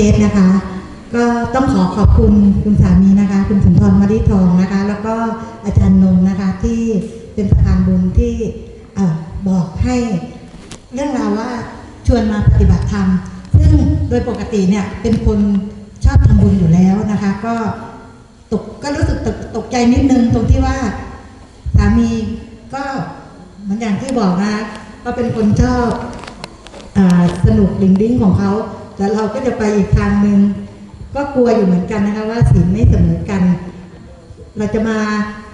เกตนะคะ ก็ต้องขอขอบคุณคุณสามีนะคะ คุณสุนทรมาริทองนะคะ แล้วก็อาจารย์นงนะคะที่เป็นประธานบุญที่อบอกให้เรื่องราวว่าชวนมาปฏิบัติธรรม ซึ่งโดยปกติเนี่ยเป็นคนชอบทำบุญอยู่แล้วนะคะ ก็ตกก็รู้สึกตกตกใจนิดนึงตรงที่ว่าสามีก็เหมือนอย่างที่บอกนะก็เป็นคนชอบอสนุกดิ่งดิ้งของเขา แต่เราก็จะไปอีกทางหนึ่งก็กลัวอยู่เหมือนกันนะคะว่าศีลไม่เสมอกัน เราจะมา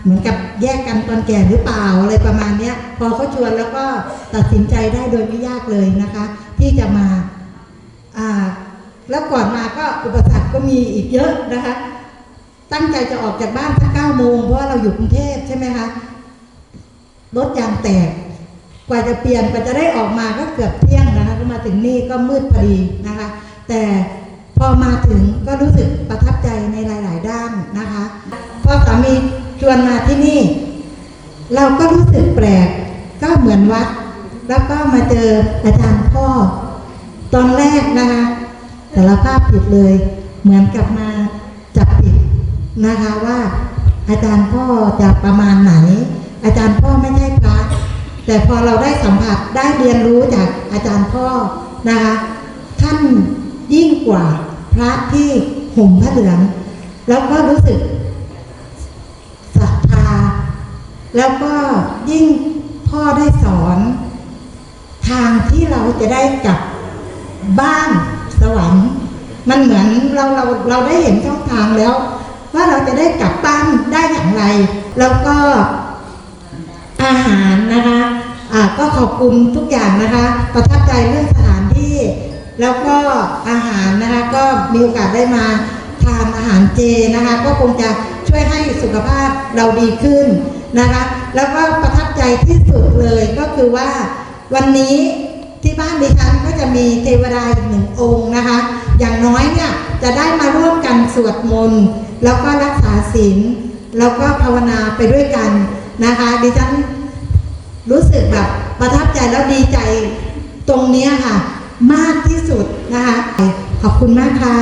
เหมือนกับแยกกันตอนแก่หรือเปล่าอะไรประมาณเนี้ย พอเขาชวนแล้วก็ตัดสินใจได้โดยไม่ยากเลยนะคะ ที่จะมาอ่าแล้วก่อนมาก็อุปสรรคก็มีอีกเยอะนะคะ ตั้งใจจะออกจากบ้านสักเก้าโมงเพราะว่าเราอยู่กรุงเทพใช่ไหมคะรถยางแตก กว่าจะเปลี่ยนกว่าจะได้ออกมาก็เกือบเที่ยงนะคะก็มาถึงนี่ก็มืดพอดีนะคะ แต่พอมาถึงก็รู้สึกประทับใจในหลาย ๆ ด้านนะคะพอสามีชวนมาที่นี่ เราก็รู้สึกแปลกก็เหมือนวัด แล้วก็มาเจออาจารย์พ่อ ตอนแรกนะคะสารภาพผิดเลย เหมือนกับมาจับผิดนะคะว่า อาจารย์พ่อจะประมาณไหน อาจารย์พ่อไม่ใช่พระ แต่พอเราได้สัมผัสได้เรียนรู้จากอาจารย์พ่อนะคะ ท่านยิ่งกว่าพระที่ห่มพระเหลืองแล้วก็รู้สึกศรัทธา แล้วก็ยิ่งพ่อได้สอน ทางที่เราจะได้กลับบ้านสวรรค์มันเหมือนเราเราเราได้เห็นช่องทางแล้ว ว่าเราจะได้กลับบ้านได้อย่างไร แล้วก็อาหารนะคะ ก็ขอบคุณทุกอย่างนะคะ ประทับใจเรื่องสถานที่ แล้วก็อาหารนะคะ ก็มีโอกาสได้มาทานอาหารเจนะคะ ก็คงจะช่วยให้สุขภาพเราดีขึ้นนะคะ แล้วก็ประทับใจที่สุดเลยก็คือว่าวันนี้ที่บ้านดิฉันก็จะมีเทวดาอีกหนึ่งองค์นะคะ อย่างน้อยเนี่ยจะได้มาร่วมกันสวดมนต์แล้วก็รักษาศีลแล้วก็ภาวนาไปด้วยกันนะคะ ดิฉัน รู้สึกแบบประทับใจแล้วดีใจตรงนี้ค่ะ มากที่สุดนะคะ ขอบคุณมากค่ะ